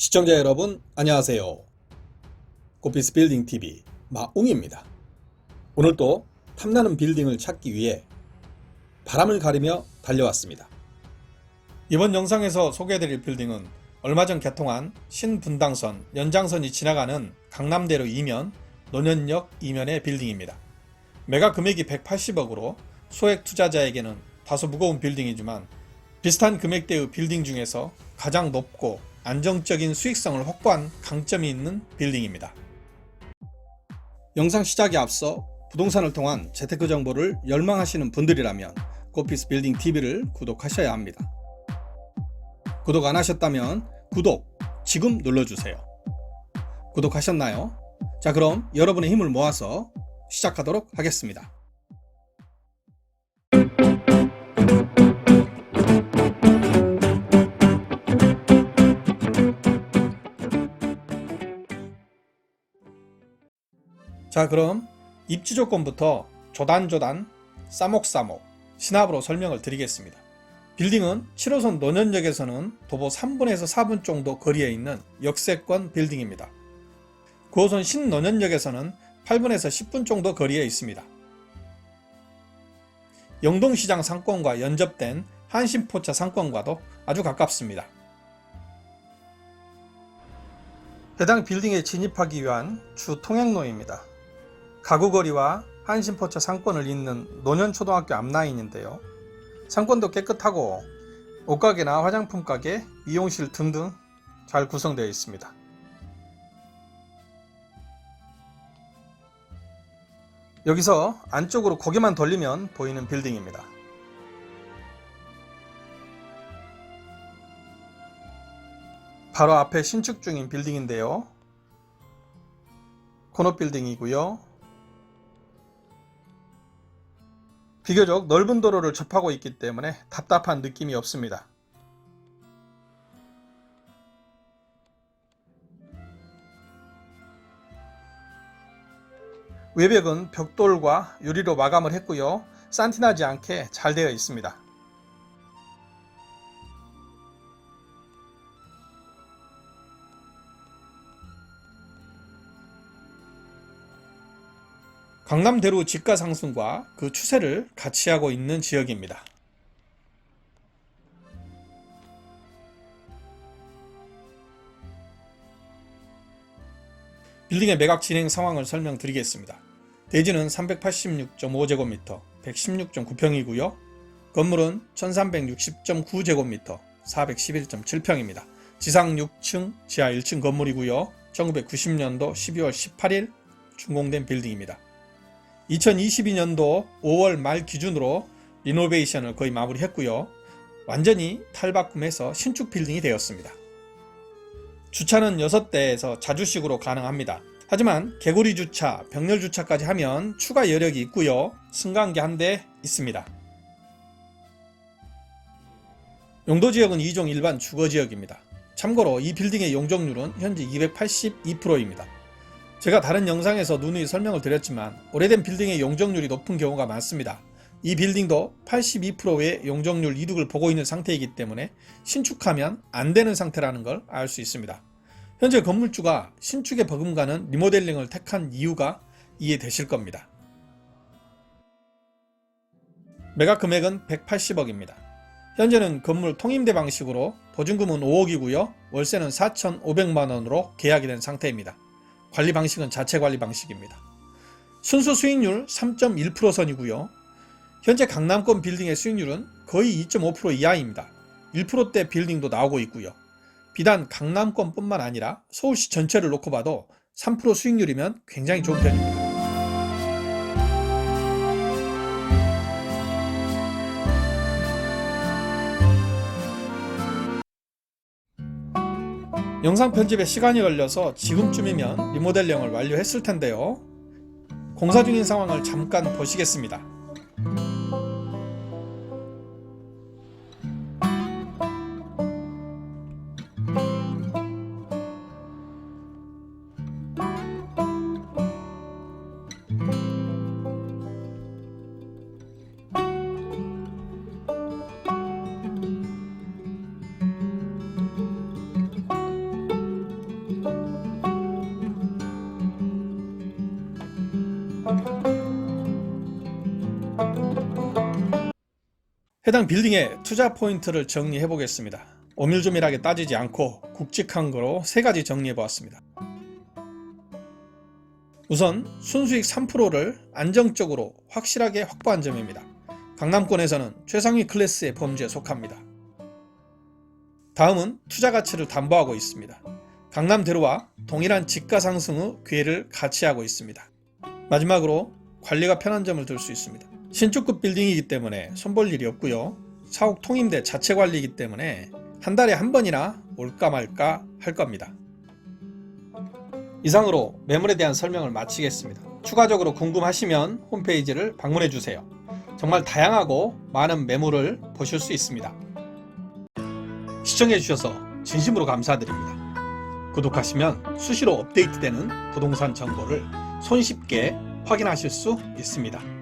시청자 여러분 안녕하세요. 고피스 빌딩 TV 마웅입니다. 오늘도 탐나는 빌딩을 찾기 위해 바람을 가리며 달려왔습니다. 이번 영상에서 소개해드릴 빌딩은 얼마 전 개통한 신분당선 연장선이 지나가는 강남대로 이면 노년역 이면의 빌딩입니다. 매각 금액이 180억으로 소액 투자자에게는 다소 무거운 빌딩이지만 비슷한 금액대의 빌딩 중에서 가장 높고 안정적인 수익성을 확보한 강점이 있는 빌딩입니다. 영상 시작에 앞서 부동산을 통한 재테크 정보를 열망하시는 분들이라면 고피스 빌딩 TV를 구독하셔야 합니다. 구독 안 하셨다면 구독 지금 눌러주세요. 구독하셨나요? 자 그럼 여러분의 힘을 모아서 시작하도록 하겠습니다. 자 그럼 입지 조건부터 조단조단 싸목싸목 신압으로 설명을 드리겠습니다. 빌딩은 7호선 노년역에서는 도보 3분에서 4분 정도 거리에 있는 역세권 빌딩입니다. 9호선 신노년역에서는 8분에서 10분 정도 거리에 있습니다. 영동시장 상권과 연접된 한신포차 상권과도 아주 가깝습니다. 해당 빌딩에 진입하기 위한 주 통행로입니다. 가구거리와 한신포차 상권을 잇는 노년초등학교 앞라인인데요. 상권도 깨끗하고 옷가게나 화장품 가게, 미용실 등등 잘 구성되어 있습니다. 여기서 안쪽으로 고개만 돌리면 보이는 빌딩입니다. 바로 앞에 신축 중인 빌딩인데요. 코너 빌딩이고요. 비교적 넓은 도로를 접하고 있기 때문에 답답한 느낌이 없습니다. 외벽은 벽돌과 유리로 마감을 했고요. 산티나지 않게 잘 되어 있습니다. 강남대로 집가 상승과 그 추세를 같이 하고 있는 지역입니다. 빌딩의 매각 진행 상황을 설명드리겠습니다. 대지는 386.5제곱미터, 116.9평이고요. 건물은 1360.9제곱미터, 411.7평입니다. 지상 6층, 지하 1층 건물이고요. 1990년도 12월 18일 준공된 빌딩입니다. 2022년도 5월 말 기준으로 리노베이션을 거의 마무리했고요. 완전히 탈바꿈해서 신축 빌딩이 되었습니다. 주차는 6대에서 자주식으로 가능합니다. 하지만 개구리 주차, 병렬 주차까지 하면 추가 여력이 있고요. 승강기 한 대 있습니다. 용도 지역은 2종 일반 주거 지역입니다. 참고로 이 빌딩의 용적률은 현재 282%입니다. 제가 다른 영상에서 누누이 설명을 드렸지만 오래된 빌딩의 용적률이 높은 경우가 많습니다. 이 빌딩도 82%의 용적률 이득을 보고 있는 상태이기 때문에 신축하면 안 되는 상태라는 걸 알 수 있습니다. 현재 건물주가 신축에 버금가는 리모델링을 택한 이유가 이해되실 겁니다. 매각 금액은 180억입니다. 현재는 건물 통임대 방식으로 보증금은 5억이고요. 월세는 4,500만원으로 계약이 된 상태입니다. 관리 방식은 자체 관리 방식입니다. 순수 수익률 3.1% 선이고요. 현재 강남권 빌딩의 수익률은 거의 2.5% 이하입니다. 1%대 빌딩도 나오고 있고요. 비단 강남권뿐만 아니라 서울시 전체를 놓고 봐도 3% 수익률이면 굉장히 좋은 편입니다. 영상 편집에 시간이 걸려서 지금쯤이면 리모델링을 완료했을 텐데요. 공사 중인 상황을 잠깐 보시겠습니다. 해당 빌딩의 투자 포인트를 정리해 보겠습니다. 오밀조밀하게 따지지 않고 굵직한 거로 세 가지 정리해 보았습니다. 우선 순수익 3%를 안정적으로 확실하게 확보한 점입니다. 강남권에서는 최상위 클래스의 범주에 속합니다. 다음은 투자 가치를 담보하고 있습니다. 강남대로와 동일한 집가 상승의 기회를 같이 하고 있습니다. 마지막으로 관리가 편한 점을 들 수 있습니다. 신축급 빌딩이기 때문에 손볼 일이 없고요. 사옥 통임대 자체 관리이기 때문에 한 달에 한 번이나 올까 말까 할 겁니다. 이상으로 매물에 대한 설명을 마치겠습니다. 추가적으로 궁금하시면 홈페이지를 방문해 주세요. 정말 다양하고 많은 매물을 보실 수 있습니다. 시청해 주셔서 진심으로 감사드립니다. 구독하시면 수시로 업데이트되는 부동산 정보를 손쉽게 확인하실 수 있습니다.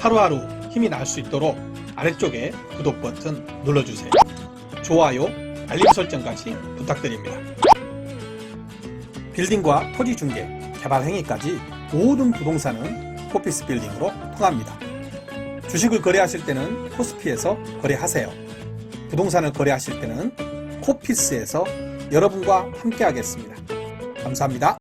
하루하루 힘이 날 수 있도록 아래쪽에 구독 버튼 눌러주세요. 좋아요, 알림 설정까지 부탁드립니다. 빌딩과 토지 중개, 개발 행위까지 모든 부동산은 코피스 빌딩으로 통합니다. 주식을 거래하실 때는 코스피에서 거래하세요. 부동산을 거래하실 때는 코피스에서 여러분과 함께 하겠습니다. 감사합니다.